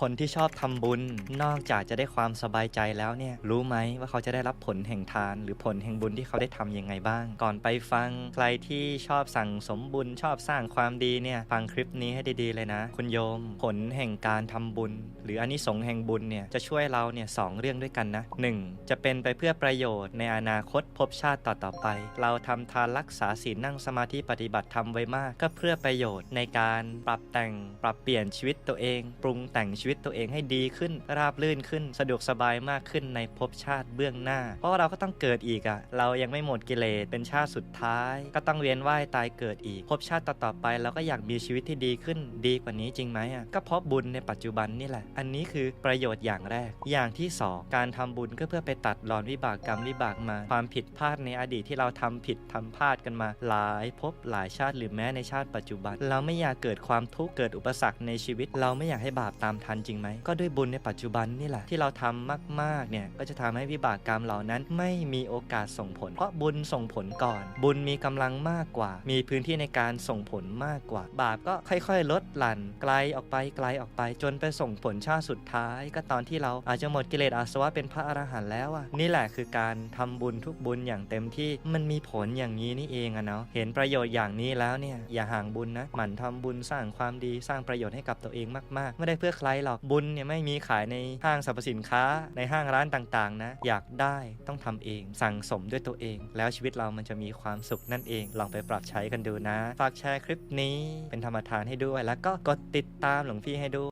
คนที่ชอบทำบุญ นอกจากจะได้ความสบายใจแล้วเนี่ยรู้ไหมว่าเขาจะได้รับผลแห่งทาน หรือผลแห่งบุญที่เขาได้ทำยังไงบ้าง ก่อนไปฟังใครที่ชอบสั่งสมบุญชอบสร้างความดีเนี่ยฟังคลิปนี้ให้ดีๆเลยนะ คุณโยม ผลแห่งการทำบุญ หรืออานิสงส์แห่งบุญเนี่ยจะช่วยเราเนี่ยสองเรื่องด้วยกันนะหนึ่งจะเป็นไปเพื่อประโยชน์ในอนาคตภพชาติต่อๆไป เราทำทานรักษาศีลนั่งสมาธิปฏิบัติธรรมไว้มาก ก็เพื่อประโยชน์ในการปรับแต่งปรับเปลี่ยนชีวิตตัวเอง ปรุงแต่งชีวิตตัวเองให้ดีขึ้น ราบรื่นขึ้น สะดวกสบายมากขึ้นในภพชาติเบื้องหน้า เพราะว่าเราก็ต้องเกิดอีกอะ่ะ เรายังไม่หมดกิเลสเป็นชาติสุดท้าย ก็ต้องเวียนว่ายตายเกิดอีกภพชาติต่อๆไปเราก็อยากมีชีวิตที่ดีขึ้นดีกว่านี้จริงไหมอะก็เพราะบุญในปัจจุบันนี่แหละ อันนี้คือประโยชน์อย่างแรก อย่างที่สองการทำบุญก็เพื่อไปตัดรอนวิบากกรรมวิบากมา ความผิดพลาดในอดีตที่เราทำผิดทำพลาดกันมา หลายภพหลายชาติหรือแม้ในชาติปัจจุบัน เราไม่อยากเกิดความทุกข์เกิดอุปสรรคในชีวิต เราไม่อยากให้บาปตามทันจริงไหมก็ด้วยบุญในปัจจุบันนี่แหละที่เราทำมากๆเนี่ยก็จะทำให้วิบากกรรมเหล่านั้นไม่มีโอกาสส่งผล เพราะบุญส่งผลก่อน บุญมีกำลังมากกว่า มีพื้นที่ในการส่งผลมากกว่า บาปก็ค่อยๆ ลดหลั่นไกลออกไปไกลออกไปจนไปส่งผลชาติสุดท้าย ก็ตอนที่เราอาจจะหมดกิเลสอาสวะเป็นพระอรหันต์แล้วอะนี่แหละคือการทำบุญทุกบุญอย่างเต็มที่มันมีผลอย่างนี้นี่เองอะเนาะเห็นประโยชน์อย่างนี้แล้วเนี่ยอย่าห่างบุญนะหมั่นทำบุญสร้างความดีสร้างประโยชน์ให้กับตัวเองมากๆ ไม่ได้เพื่อใครหรอกบุญเนี่ยไม่มีขายในห้างสรรพสินค้าในห้างร้านต่างๆนะ อยากได้ต้องทำเอง สั่งสมด้วยตัวเอง แล้วชีวิตเรามันจะมีความสุขนั่นเอง ลองไปปรับใช้กันดูนะ ฝากแชร์คลิปนี้เป็นธรรมทานให้ด้วย แล้วก็กดติดตามหลวงพี่ให้ด้วย